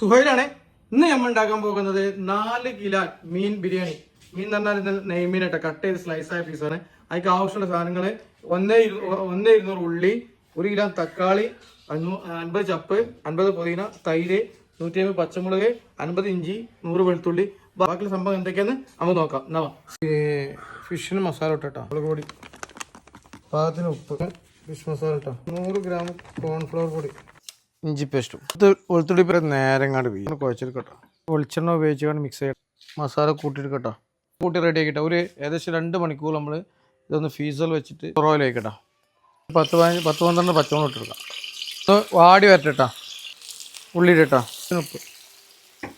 സുഹൈലാണ് ഇന്ന് നമ്മൾ ഉണ്ടാക്കാൻ പോകുന്നത് നാല് കിലോ മീൻ ബിരിയാണി. മീൻ എന്ന് പറഞ്ഞാൽ നെയ്മീനായിട്ട്. കട്ട് ചെയ്ത് ആയ പീസാണ് അതിക്ക് ആവശ്യമുള്ള സാധനങ്ങൾ ഒന്നേ ഒന്നേ ഇരുന്നൂറ് ഉള്ളി ഒരു കിലോ തക്കാളി അൻപത് ചപ്പ് അൻപത് പുതിന തൈര് നൂറ്റി അമ്പത് പച്ചമുളക് അൻപത് ഇഞ്ചി നൂറ് വെളുത്തുള്ളി. ബാക്കിയുള്ള സംഭവം എന്തൊക്കെയാന്ന് നമുക്ക് നോക്കാം. എന്നാ ഫിഷിന് മസാല ഇട്ടോ മുളക് പൊടി. പാകത്തിന് ഉപ്പ്. ഫിഷ് മസാല ഇട്ടോ? നൂറ് ഗ്രാം കോൺഫ്ലവർ പൊടി. ഇഞ്ചി പേസ്റ്റും വെളുത്തുള്ളി പേര് നേരങ്ങാണ്ട് വീഴും കുഴച്ചെടുക്കട്ടോ. വെളിച്ചെണ്ണ ഉപയോഗിച്ചുകൊണ്ട് മിക്സ് ചെയ്യണം മസാല കൂട്ടിയെടുക്കട്ടോ. കൂട്ടി റെഡി ആക്കിട്ടോ ഒരു ഏകദേശം രണ്ട് മണിക്കൂർ നമ്മൾ ഇതൊന്ന് ഫീസൽ വെച്ചിട്ട് കുറവിലേക്കട്ടോ പത്ത് പതിനഞ്ച് പത്ത് പന്ത്രണ്ട് പച്ചമുളക് ഇട്ടെടുക്കാം ഒന്ന് വാടി വരട്ടെട്ടാ. ഉള്ളിയിട്ടാ ഉപ്പ്.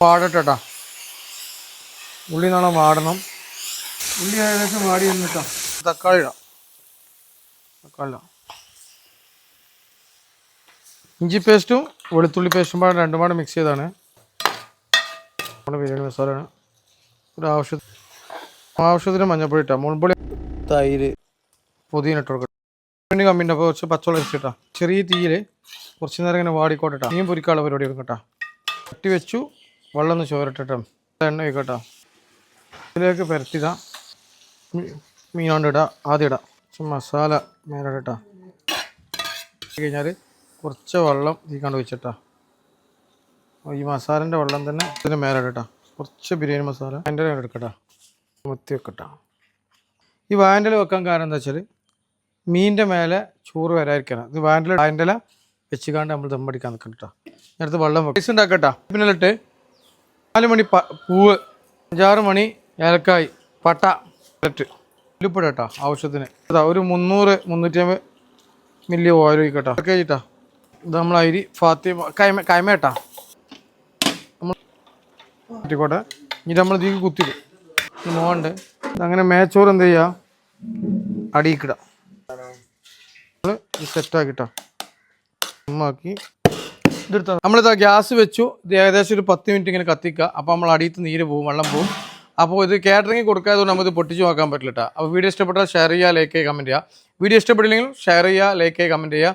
പാടട്ടെട്ടാ ഉള്ളി നാളെ വാടണം. ഉള്ളി ഏകദേശം വാടി വന്നിട്ടാ. തക്കാളി ഇടാം. തക്കാളി ഇടാം. ഇഞ്ചി പേസ്റ്റും വെളുത്തുള്ളി പേസ്റ്റും പാടെ രണ്ടും പാടെ മിക്സ് ചെയ്താണ്. നമ്മുടെ ബിരിയാണി മസാലയാണ്. ഒരു ആവശ്യ ആവശ്യത്തിന് മഞ്ഞപ്പൊടി ഇട്ടാം മുൾപ്പൊടി തൈര് പുതിന ഇട്ട് കൊടുക്കട്ടെ വേണ്ടി അപ്പോൾ കുറച്ച് പച്ചവെള്ളം അരിച്ചിട്ടാ ചെറിയ തീയിൽ കുറച്ച് നേരം ഇങ്ങനെ വാടിക്കോട്ടെ മീൻ പൊരിക്കാനുള്ള പരിപാടി എടുക്കട്ടാ കട്ടി വെച്ചു വെള്ളം ഒന്ന് ചോരട്ടെ എണ്ണ വെക്കട്ടാ ഇതിലേക്ക് പുരട്ടിതാ മീനോണ്ട് ഇടാം. ആദ്യം ഇടാം. മസാല മേലെ ഇട്ടാ കഴിഞ്ഞാൽ കുറച്ച് വെള്ളം ഈ കണ്ട് വെച്ചിട്ടാ ഈ മസാലന്റെ വെള്ളം തന്നെ ഇതിന് മേലെ ഇടട്ടാ. കുറച്ച് ബിരിയാണി മസാല അതിന്റെ മേലെ എടുക്കട്ടാ. മുത്തി വെക്കട്ടാ. ഈ ഇല വെക്കാൻ കാരണം എന്താ വെച്ചാൽ മീനിന്റെ മേലെ ചോറ് വരാതിരിക്കണം ഇത് വായന്റെ വാൻഡല വെച്ചുകാണ്ട് നമ്മൾ ദമ്മടിക്കാൻ നിൽക്കണ്ട നേരത്തെ വെള്ളം വെക്കും. റൈസ് ഉണ്ടാക്കട്ടാ. പിന്നെ ഇട്ട് നാല് മണി പ പൂവ് അഞ്ചാറ് മണി ഏലക്കായ് പട്ട ഇലറ്റ് ഉല്ലിപ്പിടട്ടാ ആവശ്യത്തിന്. ഒരു മുന്നൂറ് മുന്നൂറ്റി അമ്പത് മില്ലി ഓയിൽ ഒഴിക്കട്ടോ. ചെയ്തിട്ടാ നമ്മൾ അരി ഫാത്തിമ കൈമ കൈമേട്ടാ. നമ്മൾ കുത്തിക്കോട്ടെ ഇനി നമ്മൾ ഇതിലേക്ക് കുത്തിടും മോണ്ട് അങ്ങനെ മേച്ചോറ് എന്ത് ചെയ്യുക അടിയിക്കിടാം. ഇത് സെറ്റാക്കിട്ടാ. ഉമ്മാക്കി ഇതെടുത്ത നമ്മളിതാ ഗ്യാസ് വെച്ചു. ഇത് ഏകദേശം ഒരു പത്ത് മിനിറ്റ് ഇങ്ങനെ കത്തിക്കുക അപ്പോൾ നമ്മൾ അടിയത്ത് നീര് പോവും വെള്ളം പോകും അപ്പോൾ ഇത് കാറ്ററിംഗ് കൊടുക്കാതെ നമുക്ക് പൊട്ടിച്ച് നോക്കാൻ പറ്റില്ല അപ്പോൾ വീഡിയോ ഇഷ്ടപ്പെട്ടാൽ ഷെയർ ചെയ്യുക ലൈക്ക് ചെയ്യുക കമന്റ് ചെയ്യുക വീഡിയോ ഇഷ്ടപ്പെട്ടില്ലെങ്കിൽ ഷെയർ ചെയ്യുക ലൈക്ക് ചെയ്യുക കമന്റ് ചെയ്യുക